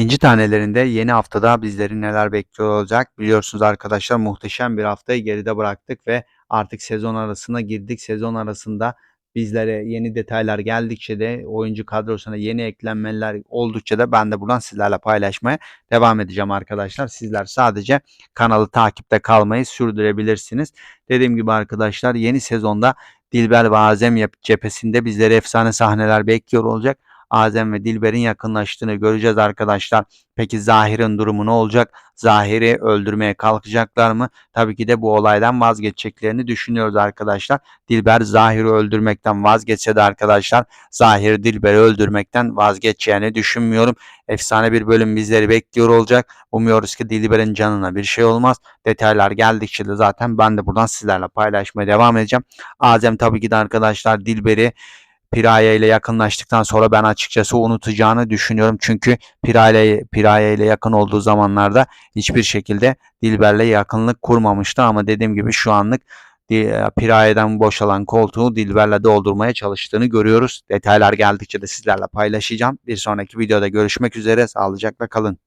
İnci Tanelerinde yeni haftada bizleri neler bekliyor olacak? Biliyorsunuz arkadaşlar muhteşem bir haftayı geride bıraktık ve artık sezon arasına girdik. Sezon arasında bizlere yeni detaylar geldikçe de oyuncu kadrosuna yeni eklenmeler oldukça da ben de buradan sizlerle paylaşmaya devam edeceğim arkadaşlar. Sizler sadece kanalı takipte kalmayı sürdürebilirsiniz. Dediğim gibi arkadaşlar yeni sezonda Dilber ve Azem cephesinde bizleri efsane sahneler bekliyor olacak. Azem ve Dilber'in yakınlaştığını göreceğiz arkadaşlar. Peki Zahir'in durumu ne olacak? Zahir'i öldürmeye kalkacaklar mı? Tabii ki de bu olaydan vazgeçeceklerini düşünüyoruz arkadaşlar. Dilber Zahir'i öldürmekten vazgeçse de arkadaşlar Zahir Dilber'i öldürmekten vazgeçeceğini düşünmüyorum. Efsane bir bölüm bizleri bekliyor olacak. Umuyoruz ki Dilber'in canına bir şey olmaz. Detaylar geldikçe de zaten ben de buradan sizlerle paylaşmaya devam edeceğim. Azem tabii ki de arkadaşlar Dilber'i Piraya ile yakınlaştıktan sonra ben açıkçası unutacağını düşünüyorum. Çünkü Piraya, Piraya ile yakın olduğu zamanlarda hiçbir şekilde Dilber'le yakınlık kurmamıştı. Ama dediğim gibi şu anlık Di- Piraya'dan boşalan koltuğu Dilber'le doldurmaya çalıştığını görüyoruz. Detaylar geldikçe de sizlerle paylaşacağım. Bir sonraki videoda görüşmek üzere. Sağlıcakla kalın.